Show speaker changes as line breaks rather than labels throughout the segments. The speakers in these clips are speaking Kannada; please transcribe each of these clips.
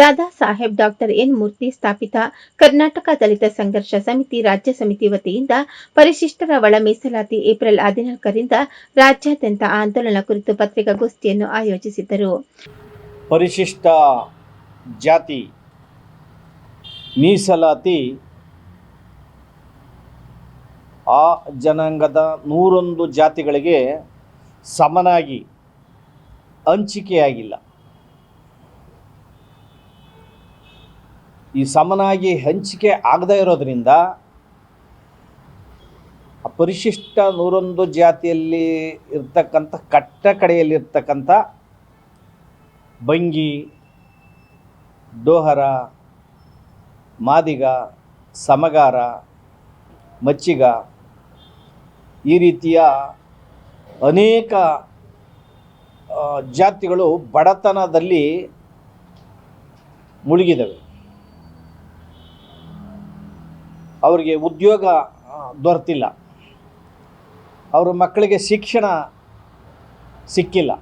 ದಾದಾ ಸಾಹೇಬ್ ಡಾಕ್ಟರ್ ಎನ್ ಮೂರ್ತಿ ಸ್ಥಾಪಿತ ಕರ್ನಾಟಕ ದಲಿತ ಸಂಘರ್ಷ ಸಮಿತಿ ರಾಜ್ಯ ಸಮಿತಿ ವತಿಯಿಂದ ಪರಿಶಿಷ್ಟರ ಒಳ ಮೀಸಲಾತಿ ಏಪ್ರಿಲ್ ಹದಿನಾಲ್ಕರಿಂದ ರಾಜ್ಯಾದ್ಯಂತ ಆಂದೋಲನ ಕುರಿತು ಪತ್ರಿಕಾಗೋಷ್ಠಿಯನ್ನು ಆಯೋಜಿಸಿದ್ದರು.
ಪರಿಶಿಷ್ಟ ಜಾತಿ ಮೀಸಲಾತಿ ಆ ಜನಾಂಗದ ನೂರೊಂದು ಜಾತಿಗಳಿಗೆ ಸಮನಾಗಿ ಹಂಚಿಕೆಯಾಗಿಲ್ಲ. ಈ ಸಮನಾಗಿ ಹಂಚಿಕೆ ಆಗದೇ ಇರೋದರಿಂದ ಪರಿಶಿಷ್ಟ ನೂರೊಂದು ಜಾತಿಯಲ್ಲಿ ಇರ್ತಕ್ಕಂಥ, ಕಟ್ಟ ಕಡೆಯಲ್ಲಿರ್ತಕ್ಕಂಥ ಬಂಗಿ ಡೋಹರ, ಮಾದಿಗ, ಸಮಗಾರ, ಮಚ್ಚಿಗ ಈ ರೀತಿಯ ಅನೇಕ ಜಾತಿಗಳು ಬಡತನದಲ್ಲಿ ಮುಳುಗಿದವೆ. ಅವರಿಗೆ ಉದ್ಯೋಗ ದೊರೆತಿಲ್ಲ. ಅವರ ಮಕ್ಕಳಿಗೆ ಶಿಕ್ಷಣ ಸಿಕ್ಕಿಲ್ಲ.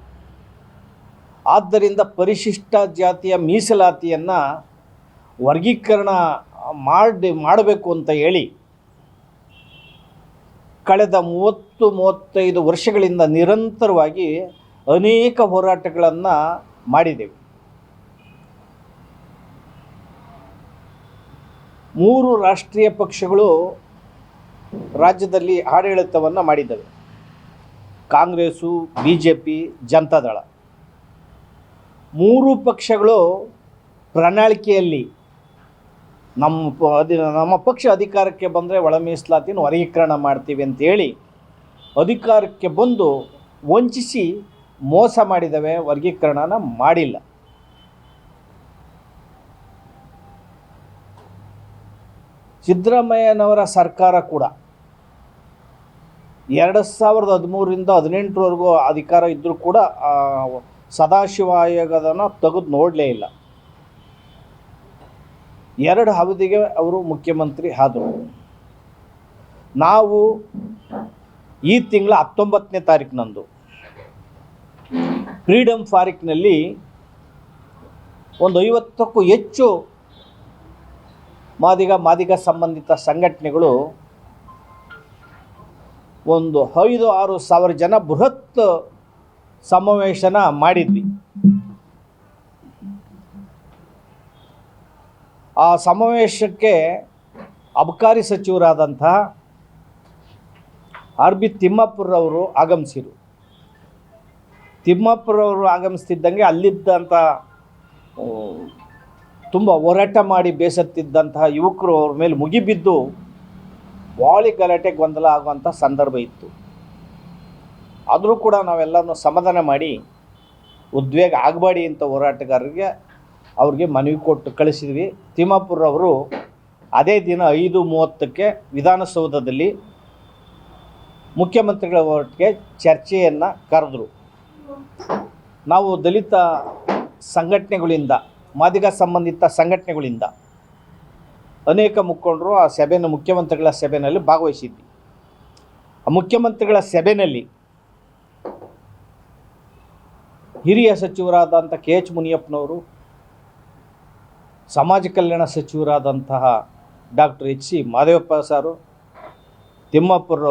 ಆದ್ದರಿಂದ ಪರಿಶಿಷ್ಟ ಜಾತಿಯ ಮೀಸಲಾತಿಯನ್ನು ವರ್ಗೀಕರಣ ಮಾಡಿ ಮಾಡಬೇಕು ಅಂತ ಹೇಳಿ, ಕಳೆದ ಮೂವತ್ತು, ಮೂವತ್ತೈದು ವರ್ಷಗಳಿಂದ ನಿರಂತರವಾಗಿ ಅನೇಕ ಹೋರಾಟಗಳನ್ನು ಮಾಡಿದೆವು. ಮೂರು ರಾಷ್ಟ್ರೀಯ ಪಕ್ಷಗಳು ರಾಜ್ಯದಲ್ಲಿ ಆಡಳಿತವನ್ನು ಮಾಡಿದ್ದವೆ. Congress B J P Janata Dal ಮೂರು ಪಕ್ಷಗಳು ಪ್ರಣಾಳಿಕೆಯಲ್ಲಿ ನಮ್ಮ ನಮ್ಮ ಪಕ್ಷ ಅಧಿಕಾರಕ್ಕೆ ಬಂದರೆ ಒಳ ಮೀಸಲಾತಿನ ವರ್ಗೀಕರಣ ಮಾಡ್ತೀವಿ ಅಂತೇಳಿ ಅಧಿಕಾರಕ್ಕೆ ಬಂದು ವಂಚಿಸಿ ಮೋಸ ಮಾಡಿದವೆ, ವರ್ಗೀಕರಣನ ಮಾಡಿಲ್ಲ. ಸಿದ್ದರಾಮಯ್ಯನವರ ಸರ್ಕಾರ ಕೂಡ ಎರಡು ಸಾವಿರದ ಹದಿಮೂರರಿಂದ ಹದಿನೆಂಟರವರೆಗೂ ಅಧಿಕಾರ ಇದ್ದರೂ ಕೂಡ ಸದಾಶಿವ ಆಯೋಗದನ್ನು ತೆಗೆದು ನೋಡಲೇ ಇಲ್ಲ. ಎರಡು ಅವಧಿಗೆ ಅವರು ಮುಖ್ಯಮಂತ್ರಿ ಆದರು. ನಾವು ಈ ತಿಂಗಳ ಹತ್ತೊಂಬತ್ತನೇ ತಾರೀಕಿನಂದು ಫ್ರೀಡಮ್ ಫಾರಿಕ್ನಲ್ಲಿ ಒಂದು ಐವತ್ತಕ್ಕೂ ಹೆಚ್ಚು ಮಾದಿಗ ಮಾದಿಗ ಸಂಬಂಧಿತ ಸಂಘಟನೆಗಳು ಒಂದು ಐದು ಆರು ಸಾವಿರ ಜನ ಬೃಹತ್ ಸಮಾವೇಶನ ಮಾಡಿದ್ವಿ. ಆ ಸಮಾವೇಶಕ್ಕೆ ಅಬಕಾರಿ ಸಚಿವರಾದಂಥ ಆರ್ ಬಿ ತಿಮ್ಮಾಪುರವರು ಆಗಮಿಸಿರು. ತಿಮ್ಮಾಪುರವರು ಆಗಮಿಸ್ತಿದ್ದಂಗೆ ಅಲ್ಲಿದ್ದಂಥ ತುಂಬ ಹೋರಾಟ ಮಾಡಿ ಬೇಸತ್ತಿದ್ದಂತಹ ಯುವಕರು ಅವ್ರ ಮೇಲೆ ಮುಗಿಬಿದ್ದು ವಾಳಿ ಗಲಾಟೆ ಗೊಂದಲ ಆಗುವಂಥ ಸಂದರ್ಭ ಇತ್ತು. ಆದರೂ ಕೂಡ ನಾವೆಲ್ಲರನ್ನೂ ಸಮಾಧಾನ ಮಾಡಿ ಉದ್ವೇಗ ಆಗಬೇಡಿ ಅಂತ ಹೋರಾಟಗಾರರಿಗೆ ಅವ್ರಿಗೆ ಮನವಿ ಕೊಟ್ಟು ಕಳಿಸಿದ್ವಿ. ತಿಮ್ಮಾಪುರವರು ಅದೇ ದಿನ ಐದು ಮೂವತ್ತಕ್ಕೆ ವಿಧಾನಸೌಧದಲ್ಲಿ ಮುಖ್ಯಮಂತ್ರಿಗಳ ಒಟ್ಟಿಗೆ ಚರ್ಚೆಯನ್ನು ಕರೆದ್ರು. ನಾವು ದಲಿತ ಸಂಘಟನೆಗಳಿಂದ ಮಾದಿಗ ಸಂಬಂಧಿತ ಸಂಘಟನೆಗಳಿಂದ ಅನೇಕ ಮುಖಂಡರು ಆ ಸಭೆಯನ್ನು ಮುಖ್ಯಮಂತ್ರಿಗಳ ಸಭೆಯಲ್ಲಿ ಭಾಗವಹಿಸಿದ್ವಿ. ಆ ಮುಖ್ಯಮಂತ್ರಿಗಳ ಸಭೆಯಲ್ಲಿ ಹಿರಿಯ ಸಚಿವರಾದಂಥ ಕೆ ಎಚ್ ಮುನಿಯಪ್ಪನವರು, ಸಮಾಜ ಕಲ್ಯಾಣ ಸಚಿವರಾದಂತಹ doctor H C Mahadevappa sir ತಿಮ್ಮಪ್ಪರವರು